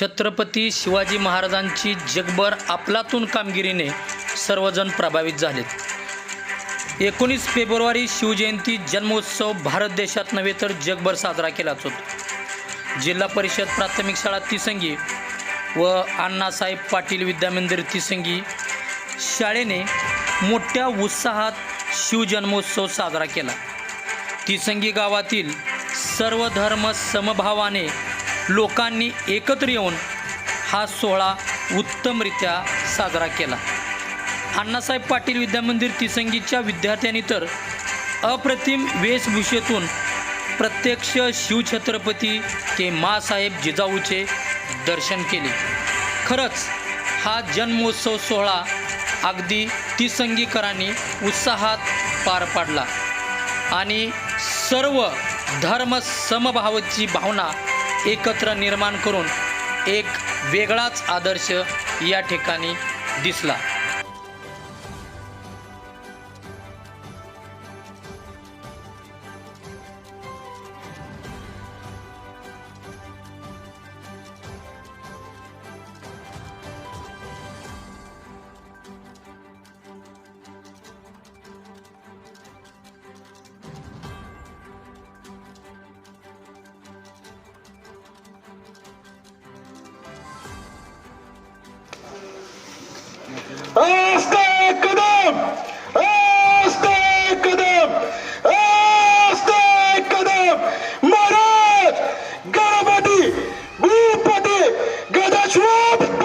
छत्रपती शिवाजी महाराजांची जगभर आपलातून कामगिरीने सर्वजण प्रभावित झालेत. एकोणीस फेब्रुवारी शिवजयंती जन्मोत्सव भारत देशात नव्हे तर जगभर साजरा केलाच होतो. जिल्हा परिषद प्राथमिक शाळा तिसंगी व अण्णासाहेब पाटील विद्यामंदिर तिसंगी शाळेने मोठ्या उत्साहात शिवजन्मोत्सव साजरा केला. तिसंगी गावातील सर्व धर्म समभावाने लोकांनी एकत्र येऊन हा सोहळा उत्तमरित्या साजरा केला. अण्णासाहेब पाटील विद्यामंदिर तिसंगीच्या विद्यार्थ्यांनी तर अप्रतिम वेशभूषेतून प्रत्यक्ष शिवछत्रपती ते मासाहेब जिजाऊचे दर्शन केले. खरंच हा जन्मोत्सव सोहळा अगदी तिसंगीकरांनी उत्साहात पार पाडला. आणि सर्व धर्म समभावाची भावना एकत्र निर्माण करून एक वेगळाच आदर्श या ठिकाणी दिसला. kadem! Aztek kadem! Aztek kadem! Marat! Garabadi! Bupati! Gadachwab!